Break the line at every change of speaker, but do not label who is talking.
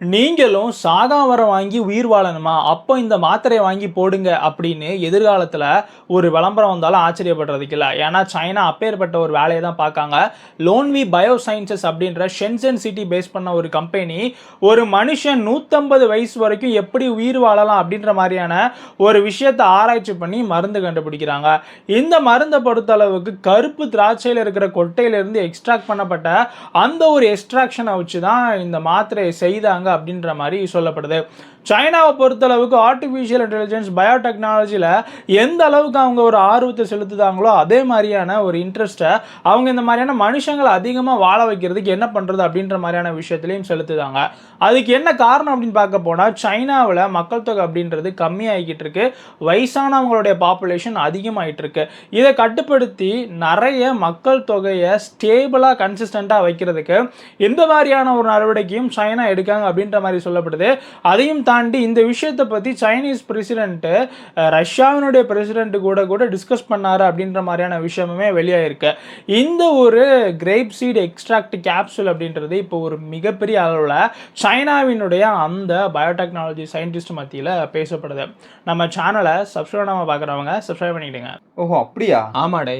நீங்களும் சாகாவரம் வாங்கி உயிர் வாழணுமா? அப்போ இந்த மாத்திரையை வாங்கி போடுங்க அப்படின்னு எதிர்காலத்தில் ஒரு விளம்பரம் வந்தாலும் ஆச்சரியப்படுறதுக்கு இல்லை. ஏன்னா சைனா அப்பேற்பட்ட ஒரு வேலையை தான் பார்க்காங்க. லோன்வி பயோ சயின்சஸ் அப்படின்ற ஷென்சன் சிட்டி பேஸ் பண்ண ஒரு கம்பெனி ஒரு மனுஷன் நூற்றம்பது வயசு வரைக்கும் எப்படி உயிர் வாழலாம் அப்படின்ற மாதிரியான ஒரு விஷயத்தை ஆராய்ச்சி பண்ணி மருந்து கண்டுபிடிக்கிறாங்க. இந்த மருந்தை பொறுத்த அளவுக்கு கருப்பு திராட்சையில் இருக்கிற கொட்டையிலிருந்து எக்ஸ்ட்ராக்ட் பண்ணப்பட்ட அந்த ஒரு எக்ஸ்ட்ராக்ஷனை வச்சு தான் இந்த மாத்திரையை செய்தாங்க அப்படின்ற மாதிரி சொல்லப்படுது. சைனாவை பொறுத்தளவுக்கு ஆர்டிஃபிஷியல் இன்டெலிஜென்ஸ் பயோடெக்னாலஜியில் எந்த அளவுக்கு அவங்க ஒரு ஆர்வத்தை செலுத்துதாங்களோ அதே மாதிரியான ஒரு இன்ட்ரெஸ்ட்டை அவங்க இந்த மாதிரியான மனுஷங்களை அதிகமாக வாழ வைக்கிறதுக்கு என்ன பண்ணுறது அப்படின்ற மாதிரியான விஷயத்துலையும் செலுத்துதாங்க. அதுக்கு என்ன காரணம் அப்படின்னு பார்க்க போனால் சைனாவில் மக்கள் தொகை அப்படின்றது கம்மியாகிக்கிட்டு இருக்கு. வயசானவங்களுடைய பாப்புலேஷன் அதிகமாகிட்டு இருக்கு. இதை கட்டுப்படுத்தி நிறைய மக்கள் தொகையை ஸ்டேபிளாக கன்சிஸ்டண்ட்டாக வைக்கிறதுக்கு எந்த மாதிரியான ஒரு நடவடிக்கையும் சைனா எடுக்காங்க அப்படின்ற மாதிரி சொல்லப்படுது. அதையும் தாண்டி இந்த விஷயத்தை பற்றி சைனீஸ் பிரசிடென்ட்டு ரஷ்யாவினுடைய பிரசிடென்ட் கூட கூட டிஸ்கஸ் பண்ணாரு அப்படின்ற மாதிரியான விஷயமுமே வெளியாயிருக்கு. இந்த ஒரு கிரேப் சீட் எக்ஸ்ட்ராக்ட் கேப்சூல் அப்படின்றது இப்போ ஒரு மிகப்பெரிய அளவில் சைனாவினுடைய அந்த பயோடெக்னாலஜி சயின்டிஸ்ட் மத்தியில் பேசப்படுது. நம்ம சேனலை சப்ஸ்கிரைப் பண்ணாமல் பார்க்குறவங்க சப்ஸ்கிரைப் பண்ணிக்கிடுங்க.
ஓஹோ அப்படியா?
ஆமாடே.